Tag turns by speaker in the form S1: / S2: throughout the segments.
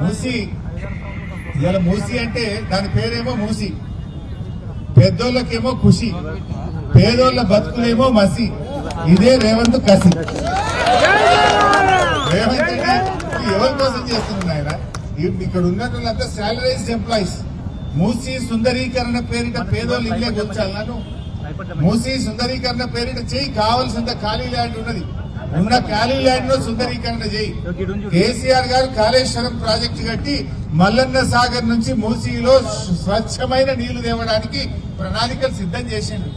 S1: మూసి. ఇవాళ మూసి అంటే దాని పేరేమో మూసి. పెద్దోళ్ళకేమో ఖుషి. పేదోళ్ళ బతుకులేమో మసి. ఇదే రేవంత్ కసి. రేవంత్ నువ్వు ఎవరి కోసం చేస్తున్నాడు ఆయన ఇక్కడ ఉన్న వాళ్ళంతా సాలరైజ్డ్ ఎంప్లాయీస్. మూసి సుందరీకరణ పేరిట పేదోళ్ళు ఇల్లే కూర్చాలను మూసి సుందరీకరణ పేరిట చేయి కావాల్సినంత ఖాళీ ల్యాండ్ ఉన్నది. ఉన్న ఖాళీ ల్యాండ్లో సుందరీకరణ చేయి. కేసీఆర్ గారు కాళేశ్వరం ప్రాజెక్టు కట్టి మల్లన్న సాగర్ నుంచి మూసీలో స్వచ్ఛమైన నీళ్ళు తేవడానికి ప్రణాళికలు సిద్ధం చేసిండు.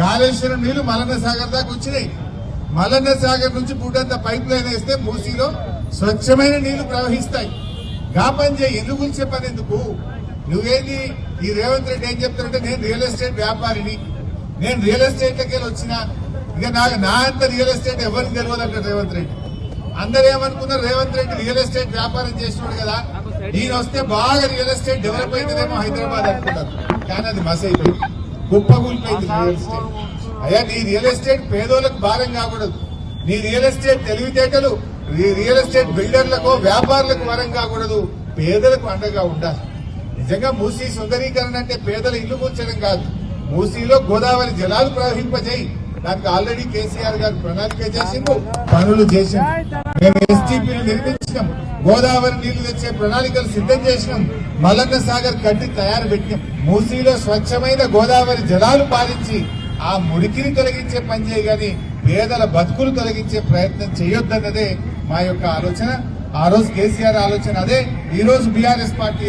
S1: కాళేశ్వరం నీళ్ళు మల్లన్న సాగర్ దాకా వచ్చినాయి. మల్లన్న సాగర్ నుంచి పూటంత పైప్ లైన్ వేస్తే మూసీలో స్వచ్ఛమైన నీళ్ళు ప్రవహిస్తాయి. గా పని చేయి ఎందుకు గురించే పని ఎందుకు? నువ్వేంది? ఈ రేవంత్ రెడ్డి ఏం చెప్తారంటే నేను రియల్ ఎస్టేట్ వ్యాపారిని. నేను రియల్ ఎస్టేట్ లకి వచ్చిన. ఇక నాకు నా అంత రియల్ ఎస్టేట్ ఎవరికి తెలియదు రేవంత్ రెడ్డి. అందరు ఏమనుకున్నారు? రేవంత్ రెడ్డి రియల్ ఎస్టేట్ వ్యాపారం చేసినాడు కదా. ఈయన వస్తే బాగా రియల్ ఎస్టేట్ డెవలప్ అవుతుందేమో హైదరాబాద్ అనుకున్నారు కానీ అది మస్ అయిపోయింది. కుప్పగూలిపోయింది రియల్ ఎస్టేట్ అయ్యా నీ రియల్ ఎస్టేట్ పేదోళ్ళకు భారం కాకూడదు. నీ రియల్ ఎస్టేట్ తెలివితేటలు రియల్ ఎస్టేట్ బిల్డర్లకు వ్యాపారులకు వరం కాకూడదు. పేదలకు అండగా ఉండాలి. నిజంగా మూసీ సుందరీకరణ అంటే పేదల ఇల్లు కూల్చడం కాదు. మూసీలో గోదావరి జలాలు ప్రవహింపజేయి. దానికి ఆల్రెడీ కేసీఆర్ గారు ప్రణాళిక చేసిండు పనులు చేసిండు మేము ఎస్టీపీలు నిర్మించినాం గోదావరి నీళ్ళు తెచ్చే ప్రణాళికలు సిద్ధం చేసినాం మల్లన్న సాగర్ కట్టి తయారు పెట్టినాం. మూసీలో స్వచ్ఛమైన గోదావరి జలాలు పాలించి ఆ మురికిని తొలగించే పని చేయగాని పేదల బతుకులు తొలగించే ప్రయత్నం చేయొద్దన్నదే మా యొక్క ఆలోచన. ఆ రోజు కేసీఆర్ ఆలోచన అదే ఈ రోజు బీఆర్ఎస్ పార్టీ